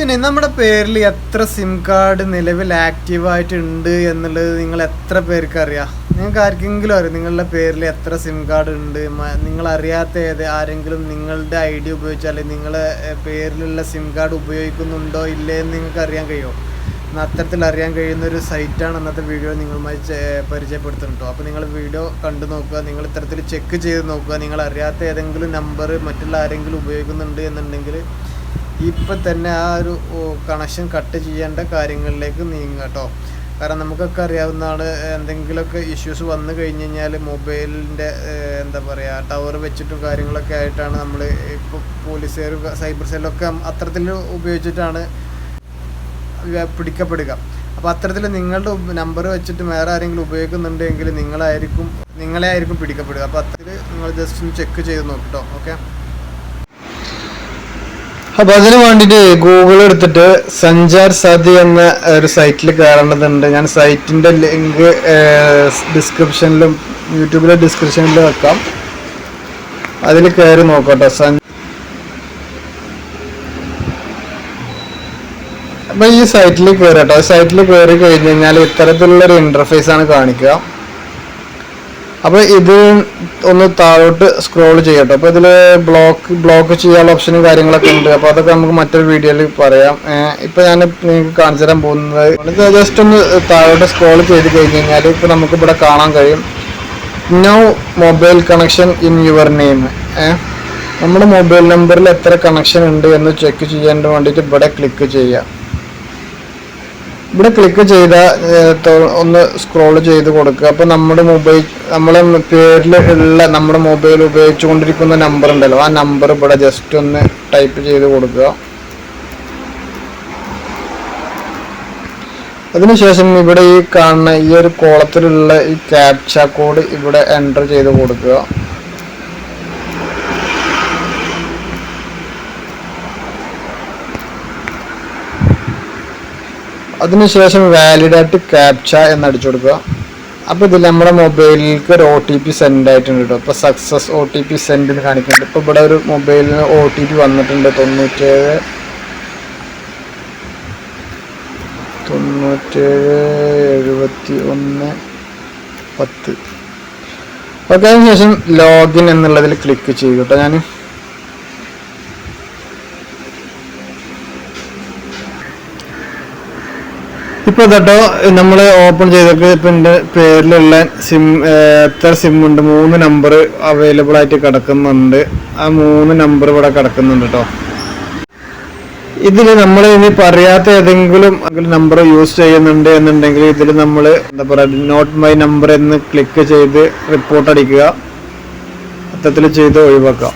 പിന്നെ നമ്മുടെ പേരിൽ എത്ര സിം കാർഡ് നിലവിൽ ആക്റ്റീവ് ആയിട്ടുണ്ട് എന്നുള്ളത് നിങ്ങൾ എത്ര പേർക്ക് അറിയാം? നിങ്ങൾക്ക് ആർക്കെങ്കിലും അറിയാം? നിങ്ങളുടെ പേരിൽ എത്ര സിം കാർഡ് ഉണ്ട്? നിങ്ങൾ അറിയാത്ത ഏത് ആരെങ്കിലും നിങ്ങളുടെ ഐ ഡി ഉപയോഗിച്ചാൽ നിങ്ങളെ ഏ, പേരിലുള്ള സിം കാർഡ് ഉപയോഗിക്കുന്നുണ്ടോ ഇല്ലേ എന്ന് നിങ്ങൾക്ക് അറിയാൻ കഴിയുമോ? എന്നാൽ അത്തരത്തിൽ അറിയാൻ കഴിയുന്ന ഒരു സൈറ്റാണ് അന്നത്തെ വീഡിയോ നിങ്ങളുമായി പരിചയപ്പെടുത്തുന്നുണ്ടോ അപ്പോൾ നിങ്ങൾ വീഡിയോ കണ്ടു നോക്കുക നിങ്ങൾ ഇത്തരത്തിൽ ചെക്ക് ചെയ്ത് നോക്കുക. നിങ്ങൾ അറിയാത്ത ഏതെങ്കിലും നമ്പർ മറ്റുള്ള ആരെങ്കിലും ഉപയോഗിക്കുന്നുണ്ട് എന്നുണ്ടെങ്കിൽ ഇപ്പം തന്നെ ആ ഒരു കണക്ഷൻ കട്ട് ചെയ്യേണ്ട കാര്യങ്ങളിലേക്ക് നീങ്ങുക കേട്ടോ കാരണം നമുക്കൊക്കെ അറിയാവുന്നതാണ് എന്തെങ്കിലുമൊക്കെ ഇഷ്യൂസ് വന്നു കഴിഞ്ഞ് കഴിഞ്ഞാൽ മൊബൈലിന്റെ എന്താ പറയുക ടവർ വെച്ചിട്ടും കാര്യങ്ങളൊക്കെ ആയിട്ടാണ് നമ്മൾ ഇപ്പോൾ പോലീസുകാർ സൈബർ സെല്ലൊക്കെ അത്തരത്തിൽ ഉപയോഗിച്ചിട്ടാണ് പിടിക്കപ്പെടുക. അപ്പോൾ അത്തരത്തിൽ നിങ്ങളുടെ നമ്പർ വെച്ചിട്ട് വേറെ ആരെങ്കിലും ഉപയോഗിക്കുന്നുണ്ടെങ്കിൽ നിങ്ങളായിരിക്കും നിങ്ങളെ ആയിരിക്കും പിടിക്കപ്പെടുക. അപ്പോൾ അത്തരത്തിൽ നിങ്ങൾ ജസ്റ്റ് ഒന്ന് ചെക്ക് ചെയ്ത് നോക്കിട്ടോ ഓക്കെ അപ്പൊ അതിന് വേണ്ടിട്ട് ഗൂഗിൾ എടുത്തിട്ട് സഞ്ചാർ സാധ്യ എന്ന ഒരു സൈറ്റിൽ കയറേണ്ടതുണ്ട് ഞാൻ സൈറ്റിന്റെ ലിങ്ക് ഡിസ്ക്രിപ്ഷനിലും യൂട്യൂബിലെ ഡിസ്ക്രിപ്ഷനിലും വെക്കാം. അതിൽ കയറി നോക്കട്ടോ. സഞ്ച അപ്പൊ ഈ സൈറ്റിൽ കയറട്ടോ സൈറ്റിൽ കയറി കഴിഞ്ഞ് കഴിഞ്ഞാൽ ഇന്റർഫേസ് ആണ് കാണിക്കുക. അപ്പൊ ഇത് ഒന്ന് താഴോട്ട് സ്ക്രോൾ ചെയ്യട്ടോ. അപ്പോൾ ഇതിൽ ബ്ലോക്ക് ബ്ലോക്ക് ചെയ്യാനുള്ള ഓപ്ഷനും കാര്യങ്ങളൊക്കെ ഉണ്ട്. അപ്പോൾ അതൊക്കെ നമുക്ക് മറ്റൊരു വീഡിയോയിൽ പറയാം. ഇപ്പോൾ ഇപ്പൊ ഞാൻ നിങ്ങൾക്ക് കാണിച്ചു തരാൻ പോകുന്നത്. ജസ്റ്റ് ഒന്ന് താഴോട്ട് സ്ക്രോൾ ചെയ്ത് കഴിഞ്ഞ് കഴിഞ്ഞാൽ ഇപ്പൊ നമുക്ക് ഇവിടെ കാണാൻ കഴിയും. No mobile connection in your name നമ്മുടെ മൊബൈൽ നമ്പറിൽ എത്ര കണക്ഷൻ ഉണ്ട് എന്ന് ചെക്ക് ചെയ്യാൻ വേണ്ടിയിട്ട് ഇവിടെ ക്ലിക്ക് ചെയ്യാം. ഇവിടെ ക്ലിക്ക് ചെയ്ത ഒന്ന് സ്ക്രോൾ ചെയ്ത് കൊടുക്കുക. അപ്പോൾ നമ്മുടെ മൊബൈൽ നമ്മളെ പേരിൽ ഉള്ള നമ്മുടെ മൊബൈൽ ഉപയോഗിച്ചുകൊണ്ടിരിക്കുന്ന നമ്പർ ഉണ്ടല്ലോ. ആ നമ്പർ ഇവിടെ ജസ്റ്റ് ഒന്ന് ടൈപ്പ് ചെയ്ത് കൊടുക്കുക. അതിനുശേഷം ഇവിടെ ഈ കാണുന്ന ഈ ഒരു കോളത്തിലുള്ള ഈ ക്യാപ്ച കോഡ് ഇവിടെ എന്റർ ചെയ്ത് കൊടുക്കുക. അതിനുശേഷം വാലിഡായിട്ട് ക്യാപ്ച എന്ന് അടിച്ചു കൊടുക്കുക. അപ്പോൾ ഇതിൽ നമ്മുടെ മൊബൈലിലേക്ക് ഒരു ഒ ടി പി സെൻഡ് ആയിട്ടുണ്ട് കേട്ടോ ഇപ്പോൾ success O T P send എന്ന് കാണിക്കുന്നുണ്ട്. ഇപ്പോൾ ഇവിടെ ഒരു മൊബൈലിന് ഒ ടി പി വന്നിട്ടുണ്ട്. തൊണ്ണൂറ്റേഴ് തൊണ്ണൂറ്റേഴ് എഴുപത്തി ഒന്ന് പത്ത്. ഓക്കെ അതിനുശേഷം ലോഗിൻ എന്നുള്ളതിൽ ക്ലിക്ക് ചെയ്യും കേട്ടോ ഞാൻ ഇപ്പൊ കേട്ടോ നമ്മൾ ഓപ്പൺ ചെയ്തിട്ട് ഇപ്പൊ എന്റെ പേരിലുള്ള സിം എത്ര സിം ഉണ്ട്? മൂന്ന് നമ്പർ അവൈലബിൾ ആയിട്ട് കിടക്കുന്നുണ്ട്. ആ മൂന്ന് നമ്പർ ഇവിടെ കിടക്കുന്നുണ്ട് കേട്ടോ. ഇതിൽ നമ്മൾ ഇനി പറയാത്ത ഏതെങ്കിലും നമ്പർ യൂസ് ചെയ്യുന്നുണ്ട് എന്നുണ്ടെങ്കിൽ ഇതിൽ നമ്മൾ എന്താ പറയുക നോട്ട് മൈ നമ്പർ എന്ന് ക്ലിക്ക് ചെയ്ത് റിപ്പോർട്ട് അടിക്കുക. അത്തരത്തിൽ ചെയ്ത് ഒഴിവാക്കാം